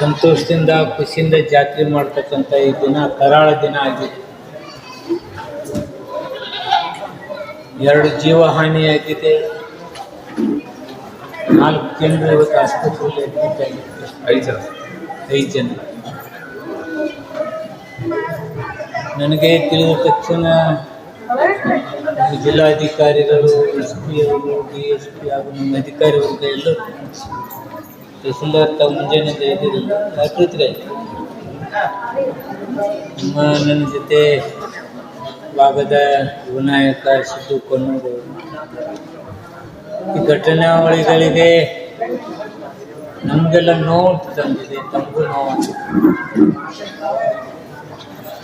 ಸಂತೋಷದಿಂದ ಖುಷಿಯಿಂದ ಜಾತ್ರೆ ಮಾಡ್ತಕ್ಕಂಥ ಈ ದಿನ ಕರಾಳ ದಿನ ಆಗಿದೆ. ಎರಡು ಜೀವ ಹಾನಿಯಾಗಿದೆ ನಾಲ್ಕು ಜನರು ಇವತ್ತು ಆಸ್ಪತ್ರೆಯಲ್ಲಿ ಅಡ್ಮಿಟ್ ಆಗಿದೆ ಐದು ಜನ. ಐದು ಜನ. ನನಗೆ ತಿಳಿದ ತಕ್ಷಣ ಜಿಲ್ಲಾಧಿಕಾರಿಗಳು ಎಸ್ ಪಿ ಅವರು ಡಿ ಎಸ್ ಪಿ ಹಾಗೂ ನಮ್ಮ ಅಧಿಕಾರಿ ವರ್ಗ ಎಲ್ಲರೂ ತಹಸೀಲ್ದಾರ್ ತಾವು ಮುಂಜಾನೆ ಇದ್ದಿರಲಿಲ್ಲ ರಾತ್ರಿ ನಮ್ಮ ನನ್ನ ಜೊತೆ ಭಾಗದ ವಿನಾಯಕ ಸಿದ್ದು ಕೊನ್ನೂರು ಈ ಘಟನಾವಳಿಗಳಿಗೆ ನಮಗೆಲ್ಲ ನೋವು ತಂದಿದೆ ತಮಗೂ ನೋವು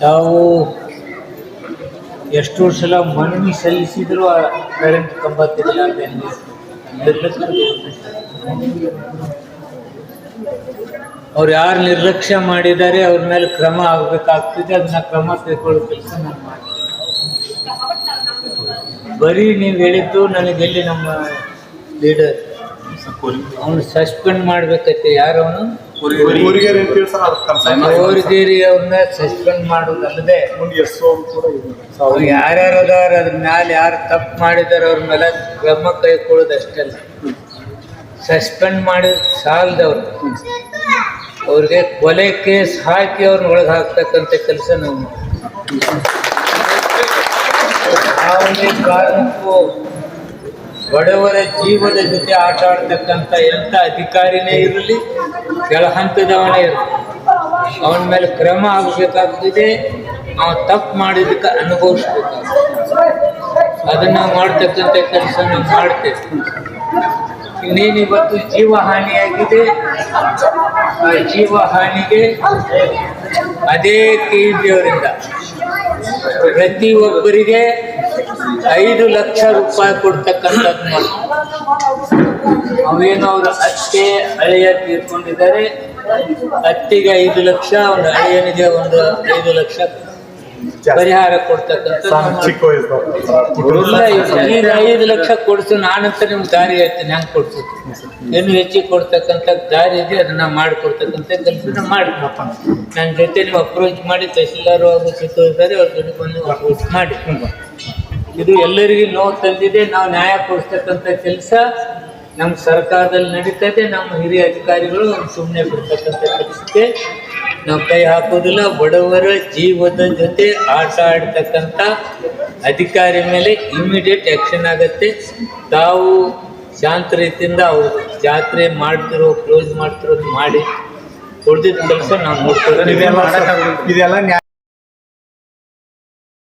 ತಾವು ಎಷ್ಟು ಸಲ ಮನವಿ ಸಲ್ಲಿಸಿದ್ರು ಕರೆಂಟ್ ಕಂಬ ತೆಗೆಲಾರ್ದೆ ಅವ್ರು ಯಾರು ನಿರ್ಲಕ್ಷ್ಯ ಮಾಡಿದ್ದಾರೆ ಅವ್ರ ಮೇಲೆ ಕ್ರಮ ಆಗಬೇಕಾಗ್ತದೆ ಅದನ್ನ ಕ್ರಮ ತೆಗೆದುಕೊಳ್ಳೋ ಕೆಲಸ ನಾನು ಮಾಡ್ತೀನಿ. ಬರೀ ನೀವು ಹೇಳಿದ್ದು ನನಗೆ ಎಲ್ಲಿ ನಮ್ಮ ಲೀಡರ್ ಅವನು ಸಸ್ಪೆಂಡ್ ಮಾಡ್ಬೇಕೈತೆ ಯಾರು ಅವನು? ಅವ್ರನ್ನ ಸಸ್ಪೆಂಡ್ ಮಾಡೋದಲ್ಲದೆ ಯಾರ್ಯಾರು ಅದಾರ ಅದ್ರ ಮ್ಯಾಲೆ ಯಾರು ತಪ್ಪು ಮಾಡಿದಾರೆ ಅವ್ರ ಮೇಲೆ ಕ್ರಮ ಕೈಗೊಳ್ಳೋದು ಅಷ್ಟಲ್ಲ ಸಸ್ಪೆಂಡ್ ಮಾಡಿದ ಸಾಲದವ್ರು. ಅವ್ರಿಗೆ ಕೊಲೆ ಕೇಸ್ ಹಾಕಿ ಅವ್ರನ್ನ ಒಳಗೆ ಹಾಕ್ತಕ್ಕಂಥ ಕೆಲಸ ನಾವು. ಯಾವುದೇ ಕಾರಣಕ್ಕೂ ಬಡವರ ಜೀವದ ಜೊತೆ ಆಟ ಆಡ್ತಕ್ಕಂಥ ಎಂಥ ಅಧಿಕಾರಿನೇ ಇರಲಿ, ಕೆಳ ಹಂತದವನೇ ಇರಲಿ, ಅವನ ಮೇಲೆ ಕ್ರಮ ಆಗಬೇಕಾಗ್ತದೆ, ನಾವು ತಪ್ಪು ಮಾಡಿದ್ದಕ್ಕೆ ಅನುಭವಿಸ್ಬೇಕಾಗ್ತದೆ. ಅದನ್ನ ಮಾಡ್ತಕ್ಕಂಥ ಕೆಲಸ ನಾವು ಮಾಡ್ತೇವೆ. ಇನ್ನೇನು ಇವತ್ತು ಜೀವ ಹಾನಿಯಾಗಿದೆ ಜೀವ ಹಾನಿಗೆ ಅದೇ ಕೆ ಪ್ರತಿ ಪ್ರತಿಯೊಬ್ಬರಿಗೆ ಐದು ಲಕ್ಷ ರೂಪಾಯಿ ಕೊಡ್ತಕ್ಕಂಥದ್ದು ಅವೇನು ಅವ್ರ ಅತ್ತೆ ಹಳೆಯ ತೀರ್ಕೊಂಡಿದ್ದಾರೆ. ಅತ್ತಿಗೆ ಐದು ಲಕ್ಷ ಒಂದು ಹಳೆಯನಿಗೆ ಒಂದು ಐದು ಲಕ್ಷ ಪರಿಹಾರ ಕೊಡ್ತಕ್ಕಂಥ. ಈಗ ಐದು ಲಕ್ಷ ಕೊಡ್ಸು ನಾನಂತ ನಿಮ್ಗೆ ದಾರಿ ಹೇಳ್ತೀನಿ. ಹೆಂಗೆ ಕೊಡ್ಸು? ಏನು ಹೆಚ್ಚಿಗೆ ಕೊಡ್ತಕ್ಕಂಥ ದಾರಿ ಇದೆ ಅದನ್ನ ಮಾಡಿಕೊಡ್ತಕ್ಕಂಥ ಕೆಲಸ ಮಾಡಿ ನನ್ನ ಜೊತೆ ನೀವು ಅಪ್ರೋಚ್ ಮಾಡಿ ತಹಸೀಲ್ದಾರ್ ಹಾಗೂ ಸಿಕ್ಕಿದ್ದಾರೆ ಅವ್ರ ಜೊತೆ ಬಂದು ಅಪ್ರೋಚ್ ಮಾಡಿ. ಇದು ಎಲ್ಲರಿಗೂ ನೋವು ತಂದಿದೆ. ನಾವು ನ್ಯಾಯ ಕೊಡಿಸ್ತಕ್ಕಂಥ ಕೆಲಸ ನಮ್ಮ ಸರ್ಕಾರದಲ್ಲಿ ನಡೀತದೆ ನಮ್ಮ ಹಿರಿಯ ಅಧಿಕಾರಿಗಳು ಸುಮ್ಮನೆ ಬಿಡ್ತಕ್ಕಂಥ ಕೆಲಸಕ್ಕೆ ನಾವು ಕೈ ಹಾಕೋದಿಲ್ಲ ಬಡವರ ಜೀವದ ಜೊತೆ ಆಟ ಆಡ್ತಕ್ಕಂಥ ಅಧಿಕಾರಿ ಮೇಲೆ ಇಮಿಡಿಯೇಟ್ ಆ್ಯಕ್ಷನ್ ಆಗುತ್ತೆ. ತಾವು ಶಾಂತ ರೀತಿಯಿಂದ ಅವರು ಜಾತ್ರೆ ಮಾಡ್ತಿರೋ ಕ್ಲೋಸ್ ಮಾಡ್ತಿರೋದು ಮಾಡಿ, ಉಳಿದಿದ್ದ ಕೆಲಸ ನಾವು ನೋಡ್ಕೊಳ್ತೀವಿ. ಇದೆಲ್ಲ